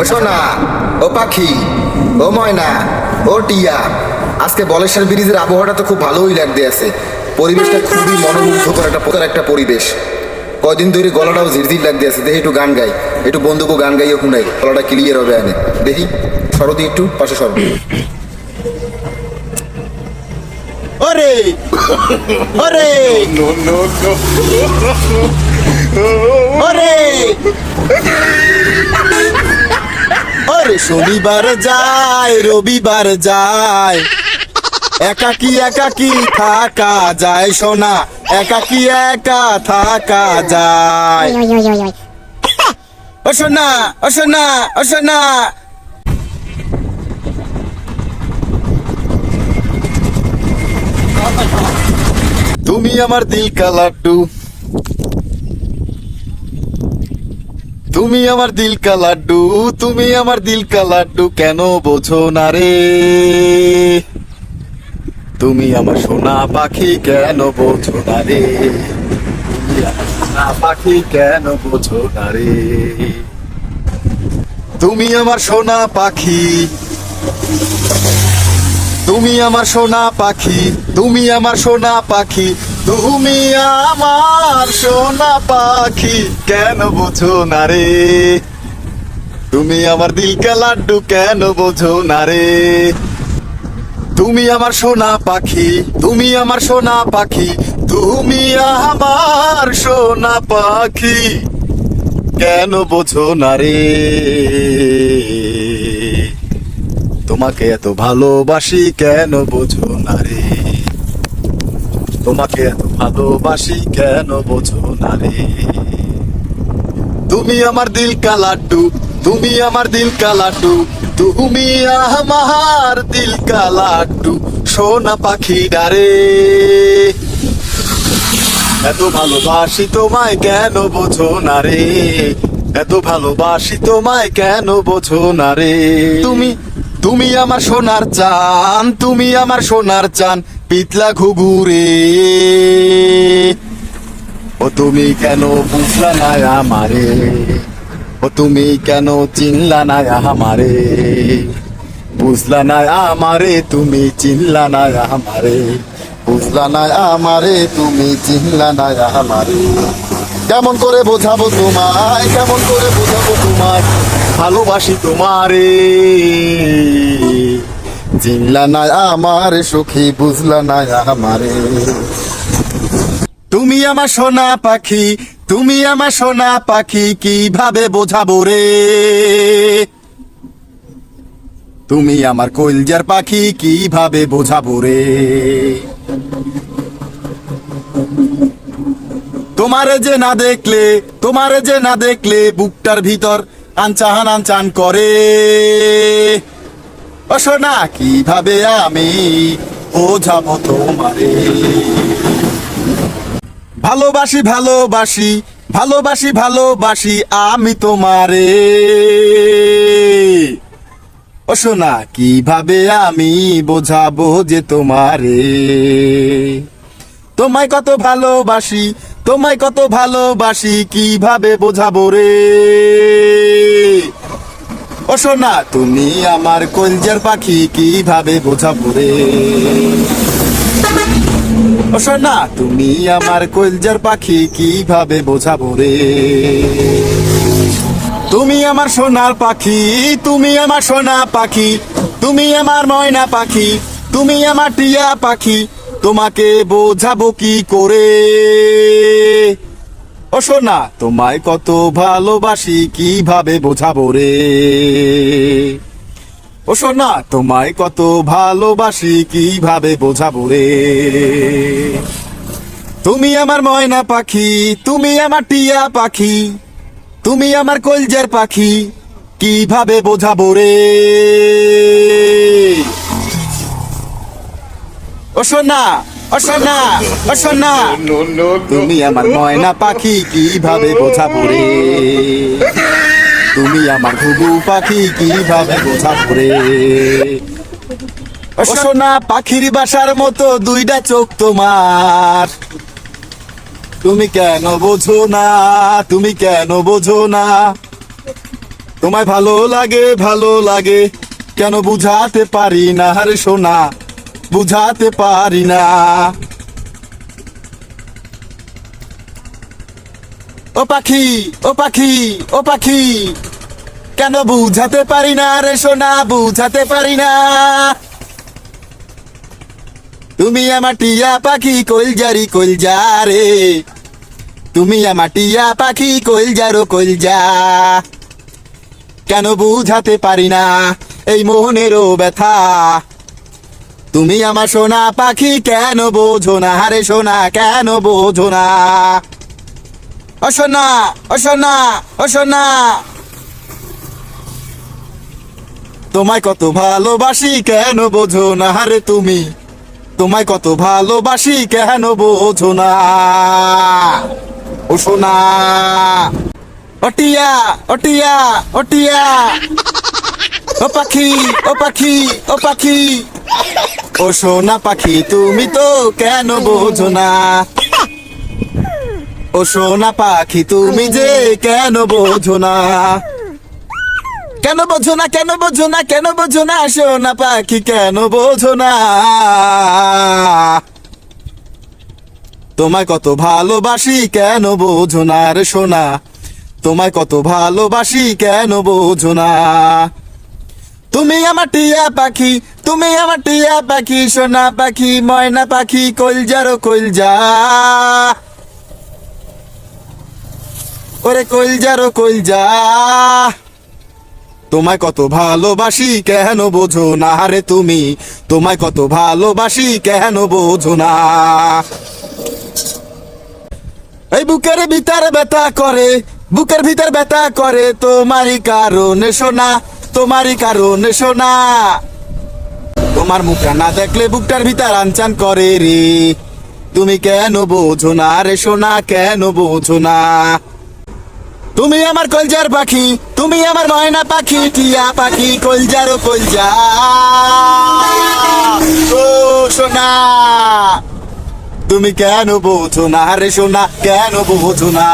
ও সোনা ও পাখি ও ময়না ও টিয়া। আজকে বলেশ্বর ব্রিজের আবহাওয়াটা তো খুব ভালোই লাগতে আছে। পরিবেশটা খুবই মনোমুগ্ধকর একটা প্রকার একটা পরিবেশ। কয়দিন ধরে গলাটাও ঝিরঝির লাগতে আছে। দেখি একটু গান গাই। একটু বন্ধুকে গান গাইয়ে শুনাই গলাটা ক্লিয়ার হবে আনে দেখি সরদি একটু পাশে সর। ওরে! ওরে! ওরে ওরে! শনিবার যায় রবিবার যায়। একাকি একাকি থাকা যায় সোনা। একাকি একা থাকা যায়. ও সোনা ও সোনা ও সোনা। তুমি আমার দিল কা তুমি আমার দিল কা লাড্ডু, তুমি আমার দিল কা লাড্ডু, কেন বোঝো না রে? তুমি আমার সোনা পাখি, কেন বোঝো না রে? সোনা পাখি, কেন বোঝো না রে? তুমি আমার সোনা পাখি, তুমি আমার সোনা পাখি, তুমি আমার সোনা পাখি, তুমি আমার সোনা পাখি, কেন বোঝো না রে? তুমি আমার দিলকা লাড্ডু কেন বোঝো না রে? তুমি আমার সোনা পাখি, তুমি আমার সোনা পাখি, তুমি আমার সোনা পাখি, কেন বোঝো না রে? তোমাকে এত ভালোবাসি কেন বোঝো না রে? তোমাকে ভালোবাসি কেন বোঝো না রে? তুমি আমার দিল কা তুমি আমার দিল কা তুমি আমার দিল কা সোনা পাখি ডারে। এত ভালোবাসি তোমায় কেন বোঝো না রে? এত ভালোবাসি তোমায় কেন বোঝো না রে? তুমি তুমি আমার সোনার চান তুমি আমার সোনার চান পিতলা ঘুঘুরে। ও তুমি কেন বুঝলা না আমারে? ও তুমি কেন চিনলা না আমারে? বুঝলা না আমারে, তুমি চিনলা না আমারে। বুঝলা না আমারে, তুমি চিনলা না আমারে। কেমন করে বোঝাবো তোমায়, কেমন করে বোঝাবো তোমায়? ভালোবাসি তোমারে। চিনলা না আমার, সুখী বুঝলা না আমারে। তুমি আমার সোনা পাখি, তুমি আমার সোনা পাখি, কীভাবে বোঝাবো রে? তুমি আমার কইলজার পাখি, কীভাবে বোঝাবো রে? তোমারে যে না দেখলে, তোমারে যে না দেখলে, বুকটার ভিতর আনচাহান আনচান করে। ও সোনা, কীভাবে আমি বোঝাবো তোমারে? ভালোবাসি ভালোবাসি ভালোবাসি ভালোবাসি আমি তোমারে। ও সোনা, কীভাবে আমি বোঝাবো যে তোমারে? তোমায় কত ভালোবাসি তোমায় কত ভালোবাসি, কীভাবে বোঝাবো রে? ও সোনা, তুমি আমার কলজার পাখি, কীভাবে বোঝাবো রে? ও তুমি আমার কলজার পাখি, কীভাবে বোঝাবো রে? তুমি আমার সোনার পাখি, তুমি আমার সোনা পাখি, তুমি আমার ময়না পাখি, তুমি আমার টিয়া পাখি তোমাকে বোঝাবো কি করে? ও তোমায় কত ভালোবাসি, কীভাবে বোঝাবো রে? ও সোনা, তোমায় কত ভালোবাসি, কীভাবে বোঝাবো রে? তুমি আমার ময়না পাখি, তুমি আমার টিয়া পাখি, তুমি আমার কলজার পাখি, কীভাবে বোঝাবো রে? ও সোনা ও সোনা, ও তুমি আমার ময়না পাখি কীভাবে বোঝাবো রে? তুমি আমার ঘুঘু পাখি কীভাবে বোঝাবো রে? ও সোনা, পাখির বাসার মতো দুইটা চোখ তোমার। তুমি কেন বোঝো না? তুমি কেন বোঝো না? তোমায় ভালো লাগে ভালো লাগে, কেন বুঝাতে পারি না? রে সোনা বুঝাতে পারি না। ও পাখি ও পাখি ও পাখি, কেন বুঝাতে পারি না রে সোনা, বুঝাতে পারি না। তুমি আমার টিয়া পাখি কইল জারি কইল যা রে। তুমি আমার টিয়া পাখি কইল যা কেন বুঝাতে পারি না এই মোহনেরও ব্যথা? তুমি আমার সোনা পাখি কেন বোঝো না? হারে সোনা, কেন বোঝো না? ও সোনা ও সোনা, ও তোমায় কত ভালোবাসি কেন বোঝো না? হারে তুমি, তোমায় কত ভালোবাসি কেন বোঝো না? ও সোনা অটিয়া অটিয়া অটিয়া ও পাখি ও পাখি ও পাখি। ও সোনা পাখি, তুমি তো কেন বোঝো না? ও সোনা পাখি, তুমি যে কেন বোঝো না? কেন বোঝো না, কেন বোঝো না, কেন বোঝো না, সোনা পাখি, কেন বোঝো না? তোমায় কত ভালোবাসি, কেন বোঝো না রে সোনা? তোমায় কত ভালোবাসি, কেন বোঝো না? তুমি আমার টিয়া পাখি, তুমি আমার টিয়া পাখি, সোনা পাখি, ময়না পাখি কইলজারো কইলজা ওরে কইলজারো কইলজা তোমায় কত ভালোবাসি কেন বোঝো না রে তুমি? তোমায় কত ভালোবাসি কেন বোঝো না? এই বুকের ভিতর ব্যথা করে, বুকের ভিতর ব্যথা করে তোমারই কারণে শোনা তোমারই কারণে শোনা। তোমার মুখটা না দেখলে বুকটার ভিতর আনচান করে রে। তুমি কেন বোঝো না রে সোনা কেন বোঝো না? তুমি আমার কলজার পাখি, তুমি আমার ময়না পাখি, টিয়া পাখি, কলজার ও কলজা। ও সোনা তুমি কেন বোঝো না রে সোনা কেন বোঝো না?